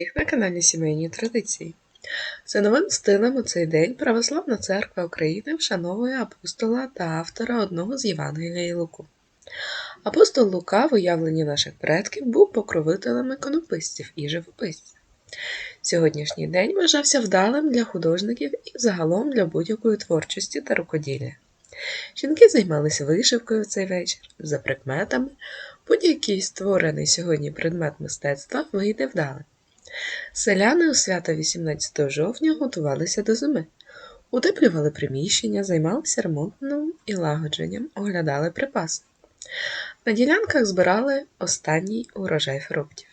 Їх на каналі Сімейні Традиції. За новим стилем у цей день Православна Церква України вшановує апостола та автора одного з Євангелія Луку. Апостол Лука, в уявленні наших предків, був покровителем іконописців і живописців. Сьогоднішній день вважався вдалим для художників і загалом для будь-якої творчості та рукоділля. Жінки займалися вишивкою в цей вечір за прикметами, будь-який створений сьогодні предмет мистецтва вийде вдалим. Селяни у свято 18 жовтня готувалися до зими, утеплювали приміщення, займалися ремонтом і лагодженням, оглядали припаси. На ділянках збирали останній урожай фруктів.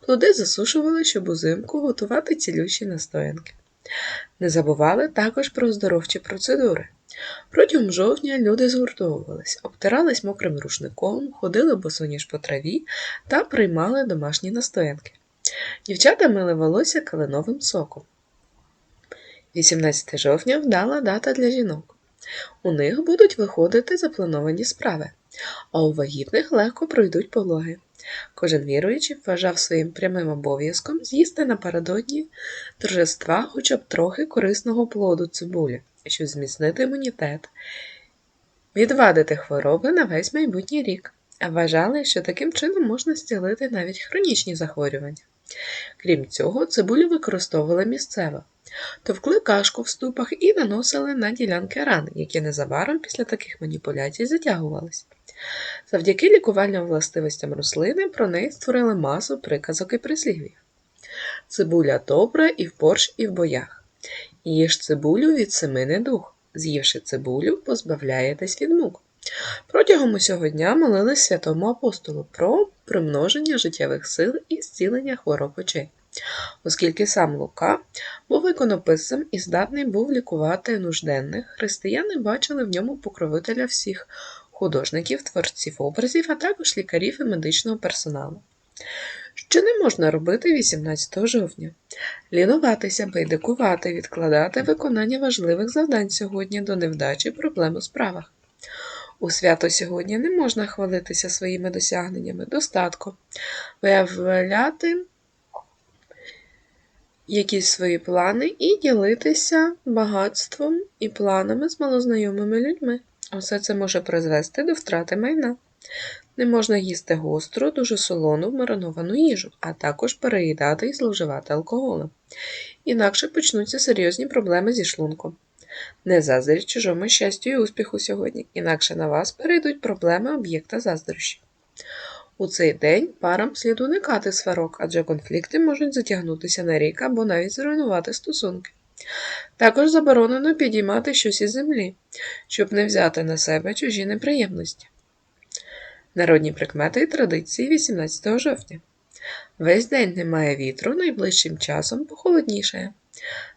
Плоди засушували, щоб узимку готувати цілющі настоянки. Не забували також про оздоровчі процедури. Протягом жовтня люди згуртовувались, обтирались мокрим рушником, ходили босоніж по траві та приймали домашні настоянки. Дівчата мили волосся калиновим соком. 18 жовтня вдала дата для жінок. У них будуть виходити заплановані справи, а у вагітних легко пройдуть пологи. Кожен віруючий вважав своїм прямим обов'язком з'їсти напередодні торжества хоча б трохи корисного плоду цибулі, щоб зміцнити імунітет, відвадити хвороби на весь майбутній рік, вважали, що таким чином можна зцілити навіть хронічні захворювання. Крім цього, цибулю використовували місцево, товкли кашку в ступах і наносили на ділянки ран, які незабаром після таких маніпуляцій затягувалися. Завдяки лікувальним властивостям рослини про неї створили масу приказок і прислів'їв. Цибуля добра і в борщ, і в боях. Їж цибулю від семи недуг. З'ївши цибулю, позбавляєтесь від мук. Протягом усього дня молились святому апостолу про примноження життєвих сил і зцілення хвороб очей. Оскільки сам Лука був іконописцем і здатний був лікувати нужденних, християни бачили в ньому покровителя всіх художників, творців образів, а також лікарів і медичного персоналу. Що не можна робити 18 жовтня? Лінуватися, байдикувати, відкладати виконання важливих завдань сьогодні до невдачі проблем у справах. У свято сьогодні не можна хвалитися своїми досягненнями, достатком, виявляти якісь свої плани і ділитися багатством і планами з малознайомими людьми. Усе це може призвести до втрати майна. Не можна їсти гостру, дуже солону мариновану їжу, а також переїдати і зловживати алкоголем. Інакше почнуться серйозні проблеми зі шлунком. Не заздріть чужому щастю і успіху сьогодні, інакше на вас перейдуть проблеми об'єкта заздрощі. У цей день парам слід уникати сварок, адже конфлікти можуть затягнутися на рік або навіть зруйнувати стосунки. Також заборонено підіймати щось із землі, щоб не взяти на себе чужі неприємності. Народні прикмети і традиції 18 жовтня. Весь день немає вітру, найближчим часом похолоднішає.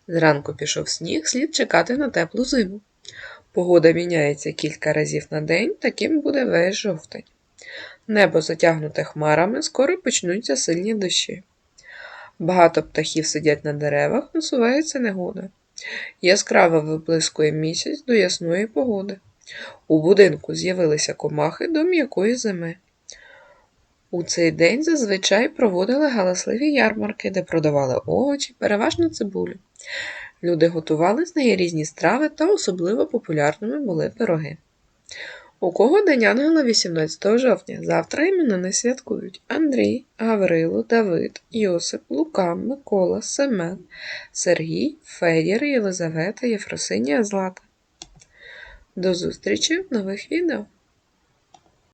Зранку пішов сніг, слід чекати на теплу зиму. Погода міняється кілька разів на день, таким буде весь жовтень. Небо затягнуте хмарами, скоро почнуться сильні дощі. Багато птахів сидять на деревах, насувається негода. Яскраво виблискує місяць до ясної погоди. У будинку з'явилися комахи до м'якої зими. У цей день зазвичай проводили галасливі ярмарки, де продавали овочі, переважно цибулю. Люди готували з неї різні страви та особливо популярними були пироги. У кого День Ангела 18 жовтня? Завтра іменини святкують Андрій, Гаврило, Давид, Йосип, Лука, Микола, Семен, Сергій, Федір, Єлизавета, Єфросинія, Злата. До зустрічі в нових відео!